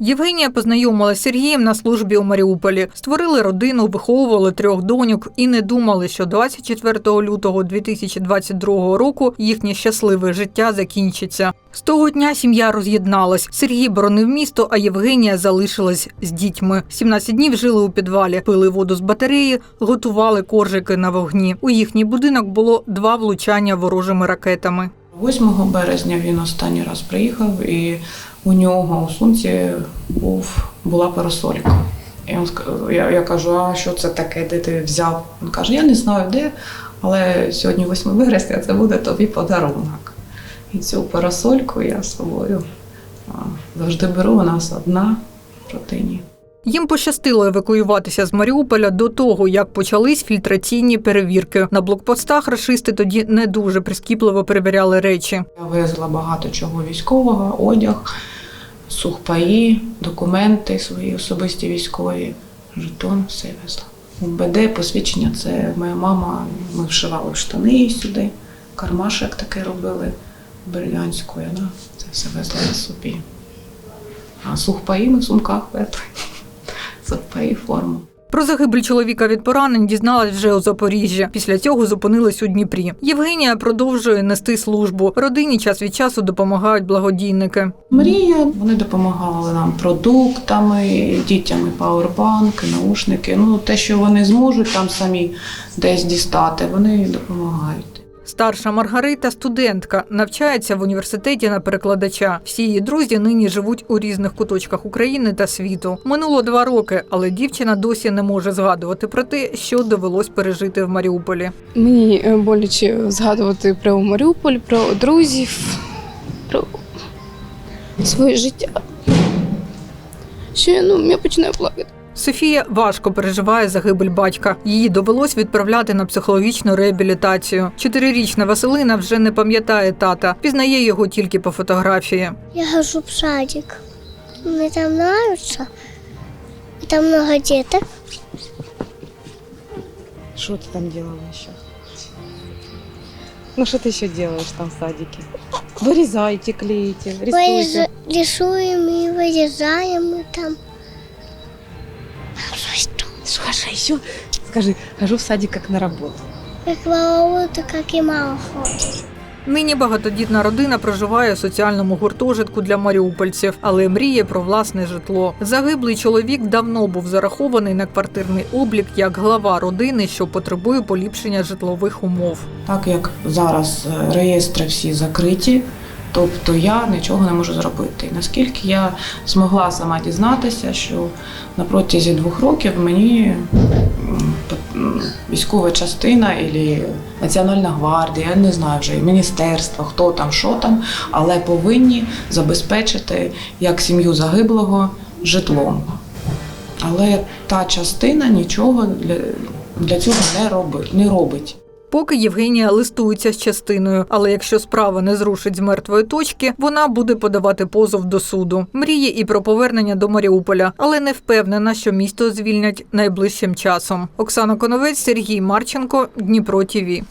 Євгенія познайомилася з Сергієм на службі у Маріуполі. Створили родину, виховували трьох доньок і не думали, що 24 лютого 2022 року їхнє щасливе життя закінчиться. З того дня сім'я роз'єдналась. Сергій боронив місто, а Євгенія залишилась з дітьми. 17 днів жили у підвалі, пили воду з батареї, готували коржики на вогні. У їхній будинок було два влучання ворожими ракетами. 8 березня він останній раз приїхав, і у нього у сумці був, була парасолька. І він, я, я кажу, а що це таке, де ти взяв? Він каже, я не знаю де, але сьогодні 8 вересня це буде тобі подарунок. І цю парасольку я з собою завжди беру, у нас одна в родині. Їм пощастило евакуюватися з Маріуполя до того, як почались фільтраційні перевірки. На блокпостах рашисти тоді не дуже прискіпливо перевіряли речі. Я везла багато чого військового, одяг, сухпаї, документи свої особисті військові, жетон, все везла. БД посвідчення це моя мама. Ми вшивали штани сюди, кармашек таке робили Бердянською. вона Це все везла на собі. А сухпаї ми в сумках везли. Сухпаї, форму. Про загибель чоловіка від поранень дізналась вже у Запоріжжі. Після цього зупинились у Дніпрі. Євгенія продовжує нести службу. Родині час від часу допомагають благодійники. Мрія, вони допомагали нам продуктами, дітям і пауербанки, наушники. Ну, те, що вони зможуть там самі десь дістати, вони допомагають. Старша Маргарита студентка, навчається в університеті на перекладача. Всі її друзі нині живуть у різних куточках України та світу. Минуло два роки, але дівчина досі не може згадувати про те, що довелось пережити в Маріуполі. Мені е, боляче згадувати про Маріуполь, про друзів, про своє життя. Я, ну, я починаю плакати. Софія важко переживає загибель батька. Її довелось відправляти на психологічну реабілітацію. Чотирирічна Василина вже не пам'ятає тата, пізнає його тільки по фотографії. Я хожу в садик. Мне там нравится. И там много деток. Что ты там делала еще? Ну что ты еще делаешь там в садике? Вырезайте, клеите, рисуйте. Вырез- Рисуем и вырезаем, и там. Слушай, еще скажи, хожу в садик как на работу. Как Валаута, как и мама ходит. Нині багатодітна родина проживає у соціальному гуртожитку для маріупольців, але мріє про власне житло. Загиблий чоловік давно був зарахований на квартирний облік як глава родини, що потребує поліпшення житлових умов. Так як зараз е, реєстри всі закриті, тобто я нічого не можу зробити. І наскільки я змогла сама дізнатися, що на протязі двох років мені військова частина і Національна гвардія, я не знаю вже і міністерство, хто там, що там, але повинні забезпечити як сім'ю загиблого житлом. Але та частина нічого для, для цього не робить. Не робить. Поки Євгенія листується з частиною, але якщо справа не зрушить з мертвої точки, вона буде подавати позов до суду. Мріє і про повернення до Маріуполя, але не впевнена, що місто звільнять найближчим часом. Оксана Коновець, Сергій Марченко, Дніпро ТІВІ.